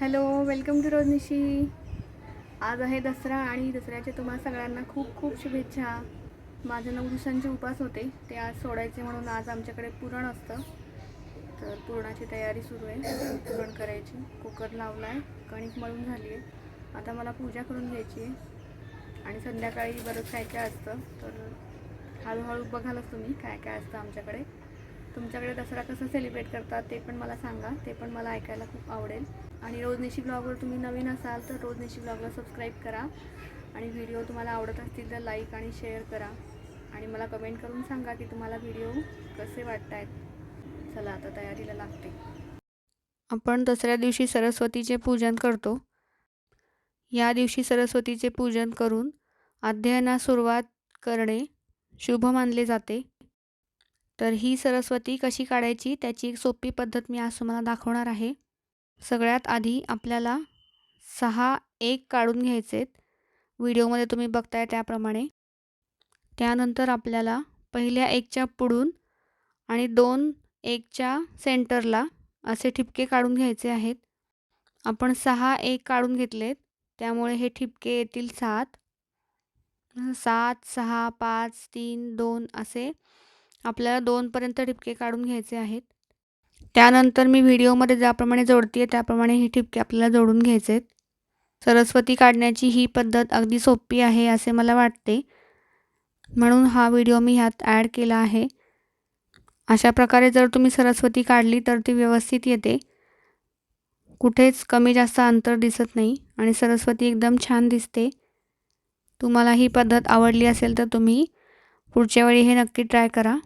Hello welcome to रोजनिशी. आज आहे दसरा आणि दसऱ्याच्या तुम्हाला सगळ्यांना खूप खूप शुभेच्छा. माझे नऊ दिवसांचे उपास होते ते आज सोडायचे म्हणून आज आमच्याकडे पुरण असतं. तर पुरणाची तयारी सुरू आहे. पुरण करायची. कुकर लावला आहे कणिक मळून झाली आहे आता मला पूजा करून घ्यायची आहे आणि संध्याकाळी बरंच काय काय असतं. तर हळूहळू बघालच तुम्ही काय काय असतं आमच्याकडे. तुमच्याकडे दसरा कसं सेलिब्रेट करतात ते पण मला सांगा. ते पण मला ऐकायला खूप आवडेल. आणि रोजनिशी ब्लॉगवर तुम्ही नवीन असाल तर रोजनिशी ब्लॉगला सबस्क्राईब करा. आणि व्हिडिओ तुम्हाला आवडत असतील तर लाईक आणि शेअर करा. आणि मला कमेंट करून सांगा की तुम्हाला व्हिडिओ कसे वाटत आहेत चला आता तयारीला लागते. आपण दसऱ्या दिवशी सरस्वतीचे पूजन करतो. या दिवशी सरस्वतीचे पूजन करून अध्ययनास सुरुवात करणे शुभ मानले जाते. तर ही सरस्वती कशी काढायची त्याची एक सोपी पद्धत मी आज तुम्हाला दाखवणार आहे. सगळ्यात आधी आपल्याला सहा एक काढून घ्यायचे आहेत व्हिडिओमध्ये तुम्ही बघताय त्याप्रमाणे. त्यानंतर आपल्याला पहिल्या एकच्या पुढून आणि दोन एकच्या सेंटरला असे ठिपके काढून घ्यायचे आहेत. आपण सहा एक काढून घेतलेत. त्यामुळे हे ठिपके येतील सात. सात सहा पाच तीन दोन असे आपल्याला दोनपर्यंत ठिपके काढून घ्यायचे आहेत. त्यानंतर मी व्हिडिओमध्ये ज्याप्रमाणे जोडते आहे त्याप्रमाणे हे ठिपके आपल्याला जोडून घ्यायचे आहेत. सरस्वती काढण्याची ही पद्धत अगदी सोपी आहे असे मला वाटते. म्हणून हा व्हिडिओ मी ह्यात ॲड केला आहे. अशा प्रकारे जर तुम्ही सरस्वती काढली तर ती व्यवस्थित येते. कुठेच कमी जास्त अंतर दिसत नाही आणि सरस्वती एकदम छान दिसते. तुम्हाला ही पद्धत आवडली असेल तर तुम्ही पुढच्या वेळी हे नक्की ट्राय करा.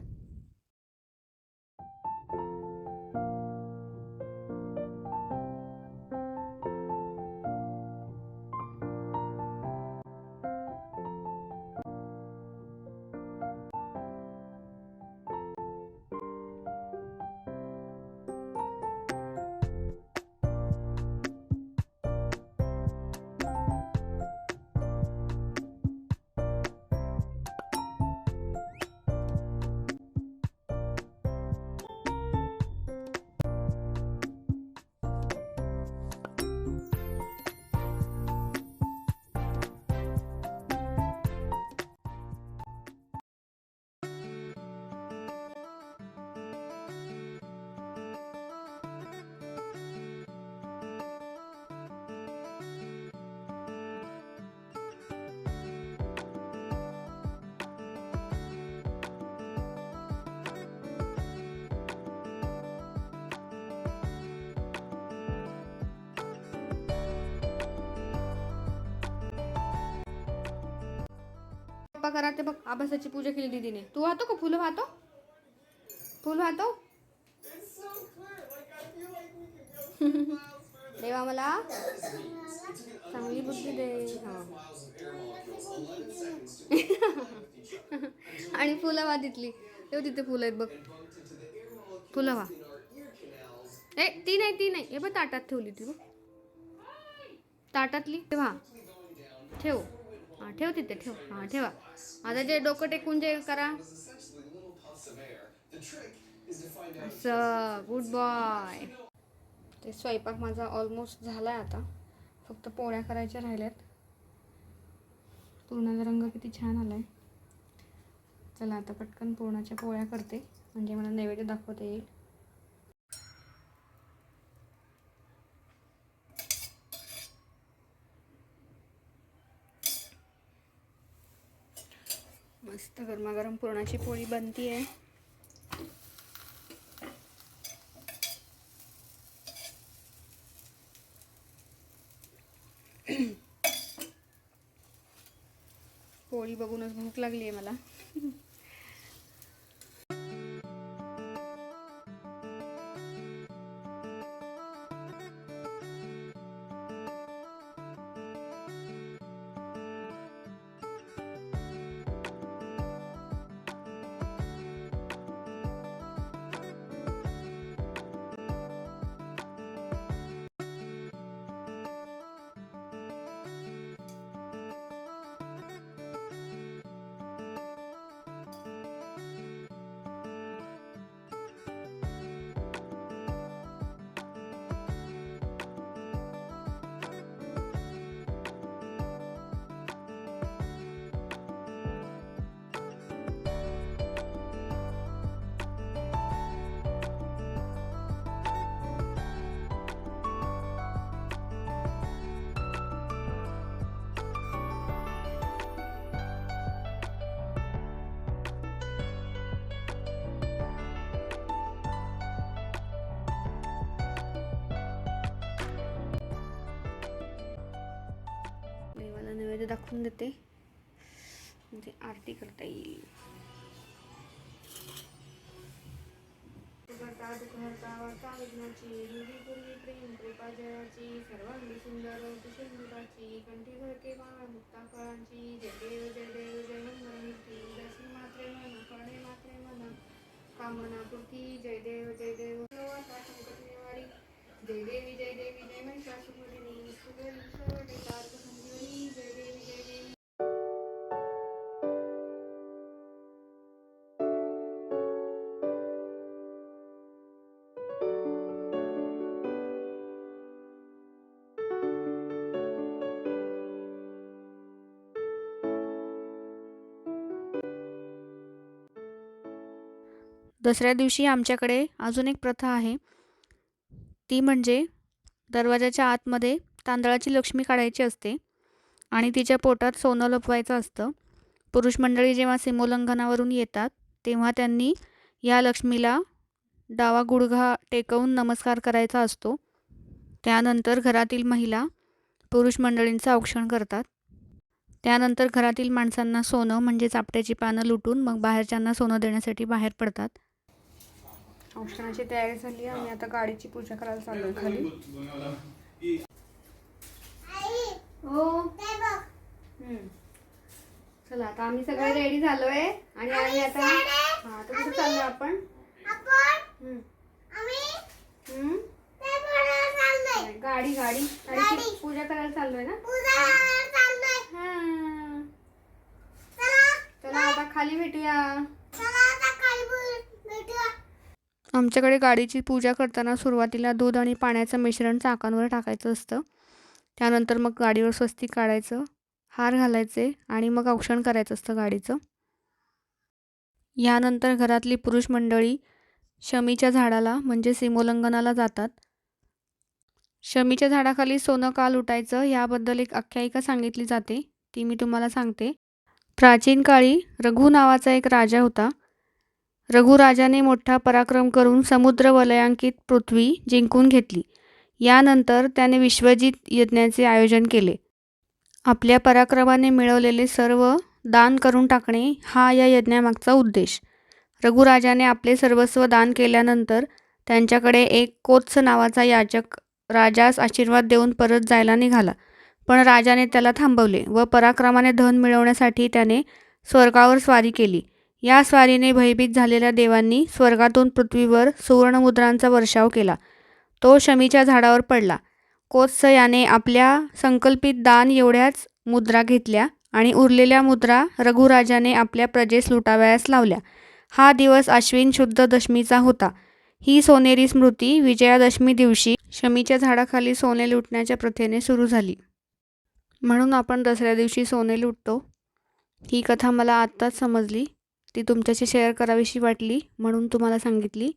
करा ते बघ आभासाची पूजा केली दीदीने तू वाहतो का? फुलं वाहतो? फुल वाहतो? देवा मला. चांगली बुद्धी दे. आणि फुलं वा तिथली. तेव्हा तिथे फुलं आहेत बघ. फुलं वा ए ती नाही ती नाही. हे बघ ताटात ठेवली ती बघ. ताटातली. तेव्हा ठेव. हां ठेव तिथे ठेव. हां ठेवा. आता जे डोकं टेकून जे करा. असं गुड बॉय ते स्वयंपाक माझा ऑलमोस्ट झाला आहे आता. फक्त पोळ्या करायच्या राहिल्यात. पूर्णाचा रंग किती छान आला आहे चला आता पटकन पूर्णाच्या पोळ्या करते. म्हणजे मला नैवेद्य दाखवता येईल. मस्त गरमागरम पुरणाची पोळी बनती आहे पोळी बघूनच भूक लागली आहे मला. व्हिडिओमध्ये दाखवून देते आरती करता फळांची जय देव जय मन मन कामना पूर्ती जय देव जय देव जय देवी जय देवी जय महिषासुरमर्दिनी दसऱ्या दिवशी आमच्याकडे अजून एक प्रथा आहे. ती म्हणजे दरवाजाच्या आतमध्ये तांदळाची लक्ष्मी काढायची असते आणि तिच्या पोटात सोनं लपवायचं असतं. पुरुष मंडळी जेव्हा सीमोल्लंघनावरून येतात तेव्हा त्यांनी या लक्ष्मीला डावा गुडघा टेकवून नमस्कार करायचा असतो. त्यानंतर घरातील महिला पुरुष मंडळींचं औक्षण करतात. त्यानंतर घरातील माणसांना सोनं म्हणजे चापट्याची पानं लुटून मग बाहेरच्यांना सोनं देण्यासाठी बाहेर पडतात. औक्षणाची तयारी झाली आहे आम्ही आता गाडीची पूजा करायला चाललोय खाली. हो. चला आता आम्ही सगळे रेडी झालोय आणि आम्ही आता हा आता कुठे चाललोय आपण? गाडी गाडी. गाडीची पूजा करायला चाललोय ना? हा. चला. आता खाली भेटूया. आमच्याकडे गाडीची पूजा करताना सुरुवातीला दूध आणि पाण्याचं मिश्रण चाकांवर टाकायचं असतं. त्यानंतर मग गाडीवर स्वस्तिक काढायचं हार घालायचे आणि मग औक्षण करायचं असतं गाडीचं. यानंतर घरातली पुरुष मंडळी शमीच्या झाडाला म्हणजे सीमोल्लंघनाला जातात. शमीच्या झाडाखाली सोनं का लुटायचं याबद्दल एक आख्यायिका सांगितली जाते ती मी तुम्हाला सांगते. प्राचीन काळी रघु नावाचा एक राजा होता. रघुराजाने मोठा पराक्रम करून समुद्र वलयांकित पृथ्वी जिंकून घेतली. यानंतर त्याने विश्वजित यज्ञाचे आयोजन केले. आपल्या पराक्रमाने मिळवलेले सर्व दान करून टाकणे हा या यज्ञामागचा उद्देश. रघुराजाने आपले सर्वस्व दान केल्यानंतर त्यांच्याकडे एक कोत्स नावाचा याचक राजास आशीर्वाद देऊन परत जायला निघाला. पण राजाने त्याला थांबवले व पराक्रमाने धन मिळवण्यासाठी त्याने स्वर्गावर स्वारी केली. या स्वारीने भयभीत झालेल्या देवांनी स्वर्गातून पृथ्वीवर सुवर्णमुद्रांचा वर्षाव केला. तो शमीच्या झाडावर पडला. कोत्स याने आपल्या संकल्पित दान एवढ्याच मुद्रा घेतल्या आणि उरलेल्या मुद्रा रघुराजाने आपल्या प्रजेस लुटावयास लावल्या. हा दिवस अश्विन शुद्ध दशमीचा होता. ही सोनेरी स्मृती विजयादशमी दिवशी शमीच्या झाडाखाली सोने लुटण्याच्या प्रथेने सुरू झाली. म्हणून आपण दसऱ्या दिवशी सोने लुटतो. ही कथा मला आत्ताच समजली. ती तुमच्याशी शेअर करावीशी वाटली म्हणून तुम्हाला सांगितली.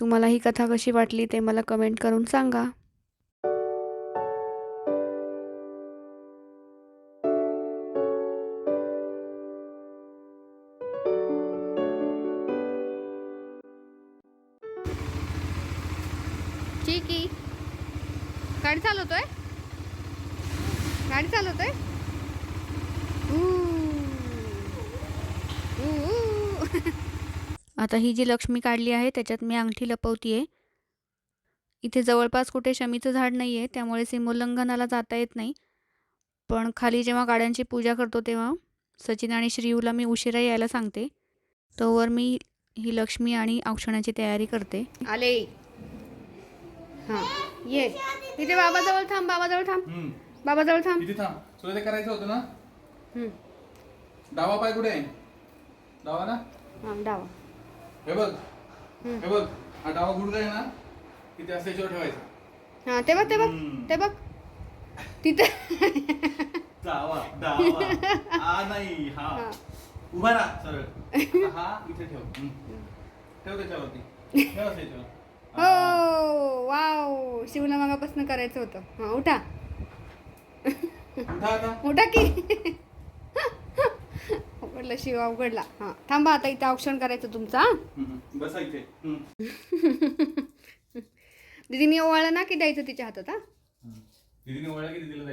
तुम्हाला ही कथा कशी वाटली ते मला कमेंट करून सांगा. आता ही जी लक्ष्मी काढली आहे त्याच्यात मी अंगठी लपवती आहे इथे जवळपास कुठे शमीचं झाड नाही आहे त्यामुळे सीमोल्लंघनाला जाता येत नाही. पण खाली जेव्हा गाड्यांची पूजा करतो तेव्हा सचिन आणि श्रीयूला मी उशिरा यायला सांगते. तोवर मी ही लक्ष्मी आणि औक्षणाची तयारी करते. आले. हां ये. इथे बाबाजवळ थांब बाबाजवळ थांब. बाबाजवळ थांब. किती थांब. तुला ते करायचं होतं ना. डावा पाय कुठे आहे? डावा ना? हां डावा. हे बघ. हे बघ. हा डावा आहे ना असं याच्यावर ठेवायचा. हां ते बघ ते बघ. ते बघ. तिथे. डावा डावा. हा नाही हा. हा. उभा राहा सरळ. आता हा इथे ठेव. हम्म. ठेव त्याच्यावरती. ठेव. असं हो. वाव. शिवला मागापासून करायचं होतं. हां उठा. उठा आता. उठा की. उघडला शिवा उघडला हां थांबा आता इथे औक्षण करायचं तुमचं हां. दीदीने ओवाळलं ना की द्यायचं तिच्या हातात हां. दीदीने ओळख की दीदीला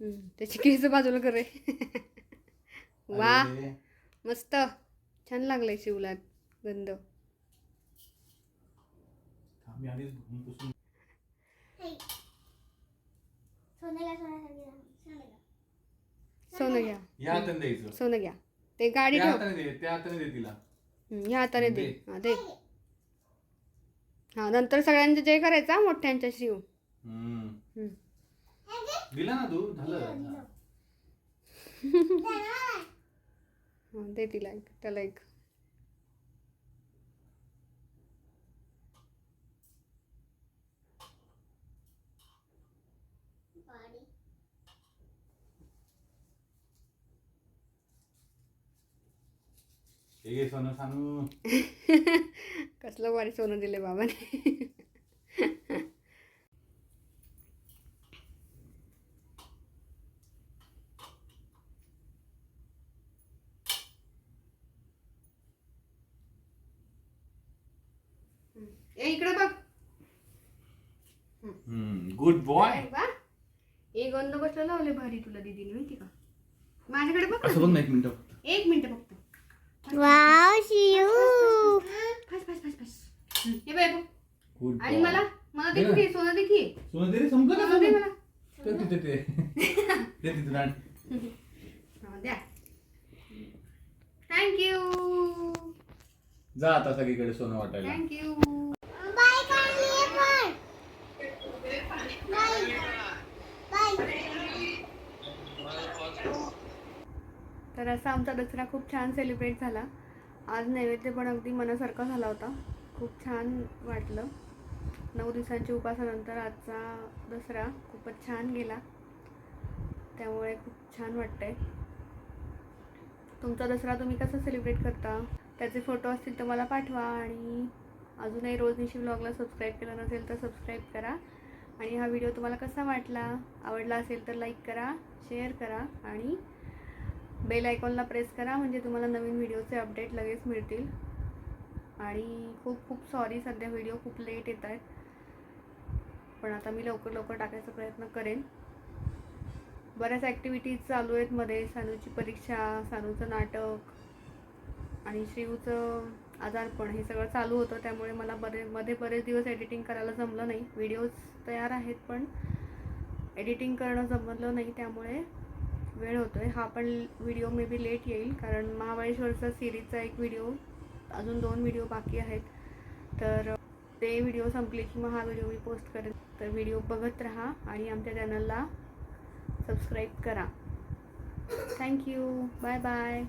हम्म, त्याची केस बाजूला करे वा मस्त. छान लागलंय शिवला गंध. धुवून पुसून सोनं घ्या या हाताने द्यायचं. सोनं घ्या ते गाडी त्या ठेव. हाताने दे त्या हाताने दे तिला. ह्या हाताने दे. दे. हा दे. हा नंतर सगळ्यांचे जय करायचा मोठ्यांच्या शिव. हम्म. दिला ना तू? झालं. हा, दे तिला एक त्याला एक. हे घे सोनं सानू। कसलं वारी सोनं दिले बाबाने. इकडे बघ. गुड बॉय एक गंध बसला लावले भारी तुला दीदीने माहिती का? माझ्याकडे बघ. असं बघ ना एक मिनिट. एक मिनिट वाव शिव. हे बाय बघ आणि मला? मला दे की सोनं दे की. सोनं दे रे संपलं का सोनं दे सोनं? मला. ते तिथे ते. ते तिथे दांड. हा, द्या. थँक्यू जा आता सगळीकडे सोनं वाटायला. थँक्यू बाय काढली पण. बाय बाय तर असा आमचा दसरा खूप छान सेलिब्रेट झाला. आज नैवेद्य पण अगदी मनासारखा झाला होता. खूप छान वाटलं. नऊ दिवसांच्या उपासानंतर आजचा दसरा खूपच छान गेला. त्यामुळे खूप छान वाटतंय. तुमचा दसरा तुम्ही कसा सेलिब्रेट करता? त्याचे फोटो असतील तर मला पाठवा आणि अजूनही रोजनिशी ब्लॉगला सबस्क्राईब केलं नसेल तर सबस्क्राईब करा. आणि हा व्हिडिओ तुम्हाला कसा वाटला? आवडला असेल तर लाईक करा शेअर करा आणि बेल आयकॉनला प्रेस करा म्हणजे तुम्हाला नवीन व्हिडिओचे अपडेट लगेच मिळतील. आणि खूप खूप सॉरी सध्या व्हिडिओ खूप लेट येत आहेत. पण आता मी लवकर लवकर टाकायचा प्रयत्न करेन. बऱ्याच ॲक्टिव्हिटीज चालू आहेत मध्ये. सानूची परीक्षा सानूचं नाटक आणि श्रीऊचं आजारपण हे सगळं चालू होतं. त्यामुळे मला बरे मध्ये बरेच दिवस एडिटिंग करायला जमलं नाही. व्हिडिओज तयार आहेत पण एडिटिंग करणं जमलं नाही. त्यामुळे वेळ होतो आहे हा पण व्हिडिओ मे बी लेट येईल कारण महाबळेश्वरचा सिरीजचा एक व्हिडिओ अजून दोन व्हिडिओ बाकी आहेत. तर ते व्हिडिओ संपले की मग हा व्हिडिओ मी पोस्ट करेन. तर व्हिडिओ बघत राहा आणि आमच्या चॅनलला सबस्क्राईब करा. Thank you bye bye